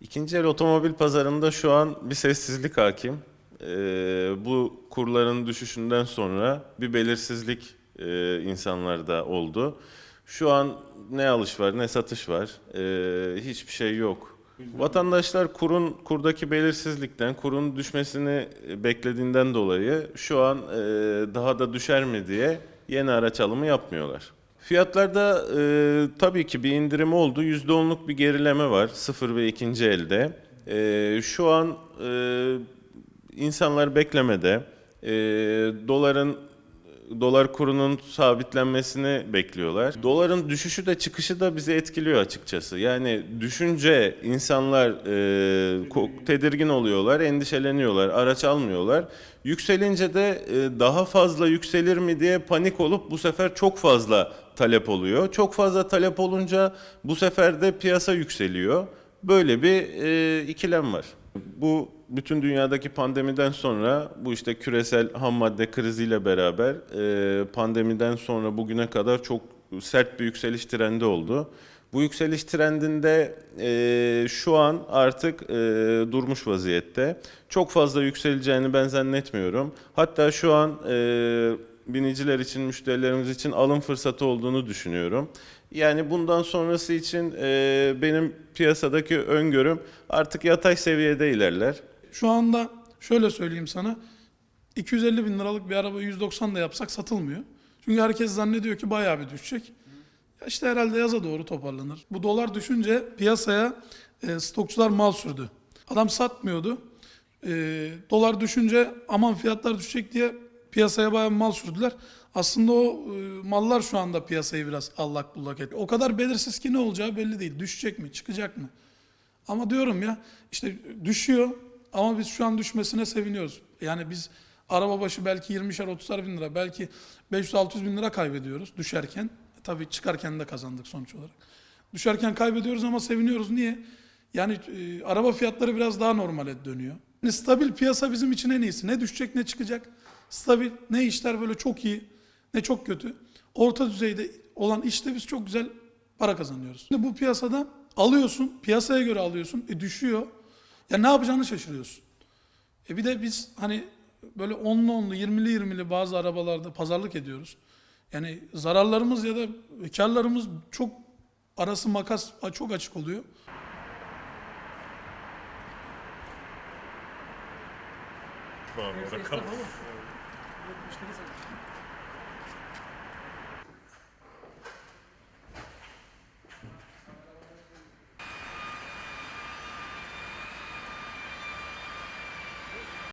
İkinci el otomobil pazarında şu an bir sessizlik hakim. Ee, bu kurların düşüşünden sonra bir belirsizlik e, insanlarda oldu. Şu an ne alış var ne satış var. Ee, hiçbir şey yok. Vatandaşlar kurun kurdaki belirsizlikten, kurun düşmesini beklediğinden dolayı şu an e, daha da düşer mi diye yeni araç alımı yapmıyorlar. Fiyatlarda e, tabii ki bir indirim oldu. %10'luk bir gerileme var sıfır ve ikinci elde. E, şu an e, insanlar beklemede. E, doların dolar kurunun sabitlenmesini bekliyorlar. Doların düşüşü de çıkışı da bizi etkiliyor açıkçası. Yani düşünce insanlar e, tedirgin oluyorlar, endişeleniyorlar, araç almıyorlar. Yükselince de e, daha fazla yükselir mi diye panik olup bu sefer çok fazla talep oluyor. Çok fazla talep olunca bu sefer de piyasa yükseliyor. Böyle bir e, ikilem var. Bu bütün dünyadaki pandemiden sonra bu işte küresel ham madde kriziyle beraber e, pandemiden sonra bugüne kadar çok sert bir yükseliş trendi oldu. Bu yükseliş trendinde e, şu an artık e, durmuş vaziyette. Çok fazla yükseleceğini ben zannetmiyorum. Hatta şu an e, biniciler için, müşterilerimiz için alım fırsatı olduğunu düşünüyorum. Yani bundan sonrası için e, benim piyasadaki öngörüm artık yatay seviyede ilerler. Şu anda şöyle söyleyeyim sana. 250 bin liralık bir araba 190 da yapsak satılmıyor. Çünkü herkes zannediyor ki bayağı bir düşecek. Ya işte herhalde yaza doğru toparlanır. Bu dolar düşünce piyasaya e, stokçular mal sürdü. Adam satmıyordu. E, dolar düşünce aman fiyatlar düşecek diye piyasaya bayağı mal sürdüler. Aslında o e, mallar şu anda piyasayı biraz allak bullak etti. O kadar belirsiz ki ne olacağı belli değil. Düşecek mi, çıkacak mı? Ama diyorum ya işte düşüyor ama biz şu an düşmesine seviniyoruz. Yani biz araba başı belki 20'şer 30'ar bin lira belki 500-600 bin lira kaybediyoruz düşerken. Tabii çıkarken de kazandık sonuç olarak. Düşerken kaybediyoruz ama seviniyoruz. Niye? Yani e, araba fiyatları biraz daha normale dönüyor. Yani stabil piyasa bizim için en iyisi. Ne düşecek ne çıkacak. Stabil. Ne işler böyle çok iyi ne çok kötü. Orta düzeyde olan işte biz çok güzel para kazanıyoruz. Şimdi bu piyasada alıyorsun, piyasaya göre alıyorsun, e düşüyor. Ya ne yapacağını şaşırıyorsun. E bir de biz hani böyle onlu onlu, yirmili yirmili bazı arabalarda pazarlık ediyoruz. Yani zararlarımız ya da karlarımız çok arası makas çok açık oluyor. Stell dir